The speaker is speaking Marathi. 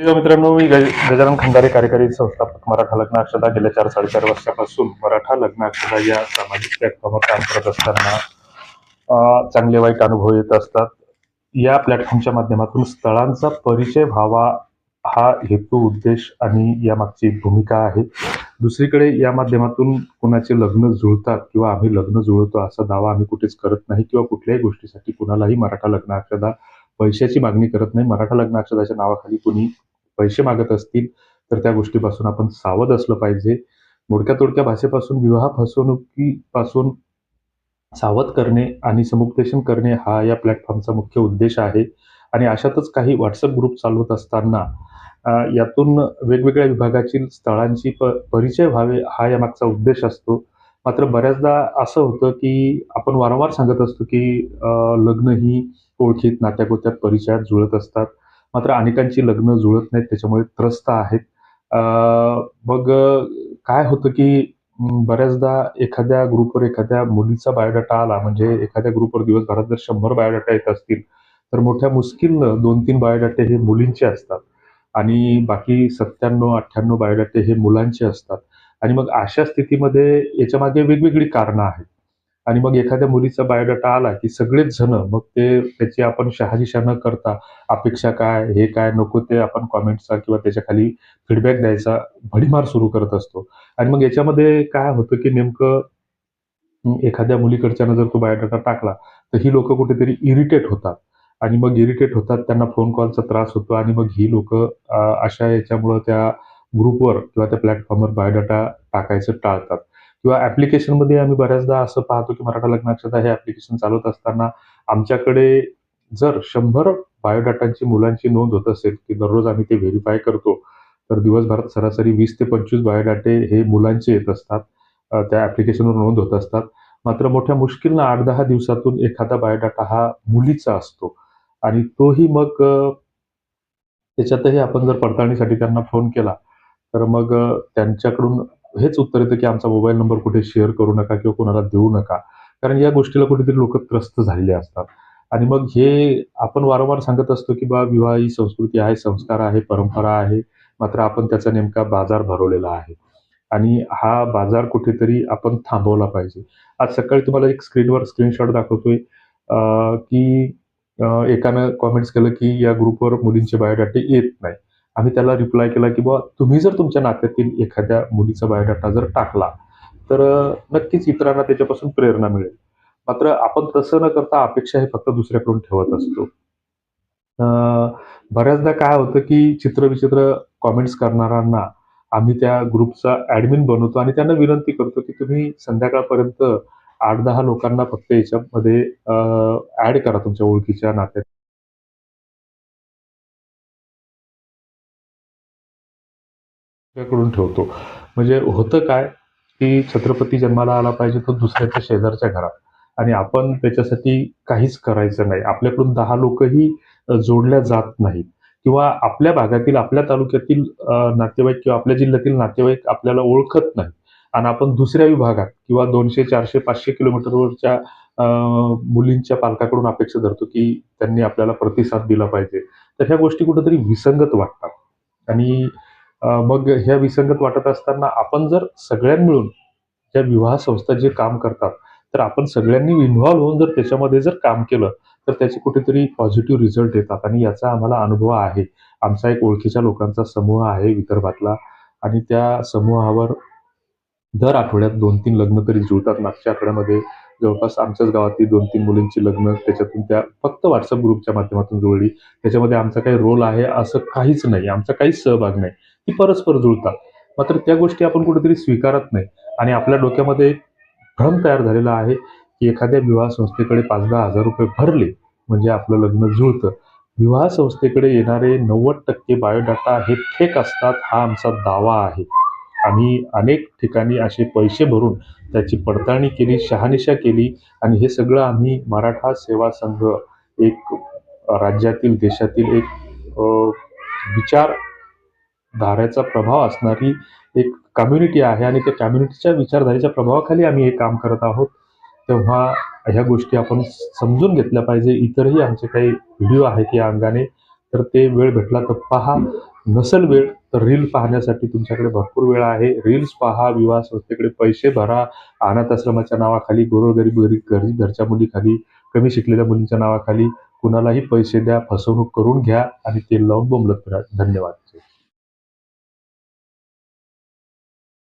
मित्रांनो मी गजानन खंडारे कार्यकारी संस्थापक मराठा लग्न अक्षता गेल्या चार साडेचार वर्षापासून मराठा लग्न अक्षता या सामाजिक प्लॅटफॉर्मवर काम करत असताना चांगले वाईट अनुभव येत असतात. या प्लॅटफॉर्मच्या माध्यमातून स्थळांचा परिचय व्हावा हा हेतू उद्देश आणि यामागची भूमिका आहे. दुसरीकडे या माध्यमातून कुणाचे लग्न जुळतात किंवा आम्ही लग्न जुळवतो असा दावा आम्ही कुठेच करत नाही किंवा कुठल्याही गोष्टीसाठी कुणालाही मराठा लग्न अक्षता पैशाची मागणी करत नाही. मराठा लग्न अक्षदाच्या नावाखाली कुणी पैसे मागत असतील तर त्या गोष्टीपासून आपण सावध असलं पाहिजे. मोडक्या तोडक्या भाषेपासून विवाह फसवणुकीपासून सावध करणे आणि समुपदेशन करणे हा या प्लॅटफॉर्मचा मुख्य उद्देश आहे. आणि अशातच काही व्हॉट्सअप ग्रुप चालवत असताना यातून वेगवेगळ्या विभागातील स्थळांची प परिचय व्हावे हा यामागचा उद्देश असतो. मात्र बऱ्याचदा असं होतं की आपण वारंवार सांगत असतो की लग्न ही ओळखीत नात्यागोत्यात परिचयात जुळत असतात. मात्र अनेकांची लग्न जुळत नाहीत त्याच्यामुळे त्रस्त आहेत. मग काय होतं की बऱ्याचदा एखाद्या ग्रुपवर एखाद्या मुलीचा बायोडाटा आला म्हणजे एखाद्या ग्रुपवर दिवसभरात जर शंभर बायोडाटा येत असतील तर मोठ्या मुश्किलनं दोन तीन बायोडाटे हे मुलींचे असतात आणि बाकी सत्त्याण्णव अठ्ठ्याण्णव बायोडाटे हे मुलांचे असतात. आणि मग अशा स्थितीमध्ये याच्या मागे वेगवेगळी कारणं आहेत. आणि मग एखाद्या मुलीचा बायोडाटा आला की सगळेच जण मग ते त्याची आपण शहाजिशा न करता अपेक्षा काय हे काय नको ते आपण कॉमेंटचा किंवा त्याच्याखाली फीडबॅक द्यायचा भडीमार सुरू करत असतो. आणि मग याच्यामध्ये काय होतं की नेमकं एखाद्या मुलीकडच्यानं जर तो बायोडाटा टाकला तर ही लोक कुठेतरी इरिटेट होतात. आणि मग इरिटेट होतात त्यांना फोन कॉलचा त्रास होतो आणि मग ही लोक अशा याच्यामुळं त्या ग्रुपवर किंवा त्या प्लॅटफॉर्मवर बायोडाटा टाकायचं टाळतात. किंवा ॲप्लिकेशनमध्ये आम्ही बऱ्याचदा असं पाहतो की मराठा लग्नाक्षता हे ॲप्लिकेशन चालवत असताना आमच्याकडे जर शंभर बायोडाटांची मुलांची नोंद होत असेल की दररोज आम्ही ते व्हेरीफाय करतो तर दिवसभरात सरासरी वीस ते पंचवीस बायोडाटे हे मुलांचे येत असतात त्या ॲप्लिकेशनवर नोंद होत असतात. मात्र मोठ्या मुश्किलनं आठ दहा दिवसातून एखादा बायोडाटा हा मुलीचा असतो. आणि तोही मग त्याच्यातही आपण जर पडताळणीसाठी त्यांना फोन केला तर मग त्यांच्याकडून हेच उत्तर येतं की आमचा मोबाईल नंबर कुठे शेअर करू नका किंवा कोणाला देऊ नका. कारण या गोष्टीला कुठेतरी लोक त्रस्त झालेले असतात. आणि मग हे आपण वारंवार सांगत असतो की बा विवाह ही संस्कृती आहे संस्कार आहे परंपरा आहे. मात्र आपण त्याचा नेमका बाजार भरवलेला आहे. आणि हा बाजार कुठेतरी आपण थांबवला पाहिजे. आज सकाळी तुम्हाला एक स्क्रीनवर स्क्रीनशॉट दाखवतोय की एकानं कॉमेंट्स केलं की या ग्रुपवर मुलींचे बायोडाटे येत नाही. आम्ही त्याला रिप्लाय केला की बुवा तुम्ही जर तुमच्या नात्यातील एखाद्या मुलीचा बायोडाटा जर टाकला तर नक्कीच इतरांना त्याच्यापासून प्रेरणा मिळेल. मात्र आपण तसं न करता अपेक्षा हे फक्त दुसऱ्याकडून ठेवत असतो. बऱ्याचदा काय होतं की चित्रविचित्र कॉमेंट्स करणाऱ्यांना आम्ही त्या ग्रुपचा ऍडमिन बनवतो आणि त्यांना विनंती करतो की तुम्ही संध्याकाळपर्यंत आठ दहा लोकांना फक्त याच्यामध्ये ऍड करा तुमच्या ओळखीच्या नात्यात. कडून ठेवतो. म्हणजे होतं काय की छत्रपती जन्माला आला पाहिजे तो दुसऱ्याच्या शेजारच्या घरात. आणि आपण त्याच्यासाठी काहीच करायचं नाही. आपल्याकडून दहा लोकही जोडल्या जात नाहीत. किंवा आपल्या भागातील आपल्या तालुक्यातील नातेवाईक किंवा आपल्या जिल्ह्यातील नातेवाईक आपल्याला ओळखत नाही आणि आपण दुसऱ्या विभागात किंवा दोनशे चारशे पाचशे किलोमीटरवरच्या मुलींच्या पालकाकडून अपेक्षा धरतो की त्यांनी आपल्याला प्रतिसाद दिला पाहिजे. तर ह्या गोष्टी कुठेतरी विसंगत वाटतात. आणि मग ह्या विसंगत वाटत असताना आपण जर सगळ्यां मिळून ज्या विवाह संस्था जे काम करतात तर आपण सगळ्यांनी इन्व्हॉल्व्ह होऊन जर त्याच्यामध्ये जर काम केलं तर त्याचे कुठेतरी पॉझिटिव्ह रिझल्ट येतात आणि याचा आम्हाला अनुभव आहे. आमचा एक ओळखीच्या लोकांचा समूह आहे विदर्भातला आणि त्या समूहावर दर आठवड्यात दोन तीन लग्न तरी जुळतात. मागच्या आठवड्यामध्ये जवळपास आमच्याच गावातली दोन तीन मुलींची लग्न त्याच्यातून त्या फक्त व्हॉट्सअप ग्रुपच्या माध्यमातून जुळली. त्याच्यामध्ये आमचा काही रोल आहे असं काहीच नाही. आमचा काहीच सहभाग नाही. ती परस्पर जुळतात. मात्र त्या गोष्टी आपण कुठेतरी स्वीकारत नाही. आणि आपल्या डोक्यामध्ये एक भ्रम तयार झालेला आहे की एखाद्या विवाह संस्थेकडे पाच दहा हजार रुपये भरले म्हणजे आपलं लग्न जुळतं. विवाह संस्थेकडे येणारे नव्वद टक्के बायोडाटा हे फेक असतात हा आमचा दावा आहे. आम्ही अनेक ठिकाणी असे पैसे भरून त्याची पडताळणी केली शहानिशा केली आणि हे सगळं आम्ही मराठा सेवा संघ एक राज्यातील देशातील एक विचार धाऱ्याचा प्रभाव असणारी एक कम्युनिटी आहे आणि त्या कम्युनिटीच्या विचारधारेच्या प्रभावाखाली आम्ही हे काम करत आहोत. तेव्हा ह्या गोष्टी आपण समजून घेतल्या पाहिजे. इतरही आमचे काही व्हिडिओ आहेत या अंगाने. तर ते वेळ भेटला तर पहा. नसेल वेळ तर रील पाहण्यासाठी तुमच्याकडे भरपूर वेळ आहे. रील्स पहा विवाह संस्थेकडे पैसे भरा. अनाथ आश्रमाच्या नावाखाली गोरगरीब गरीब गरीब घरच्या मुलीखाली कमी शिकलेल्या मुलींच्या नावाखाली कुणालाही पैसे द्या फसवणूक करून घ्या आणि ते लावून बोंबलत फिरा. धन्यवाद.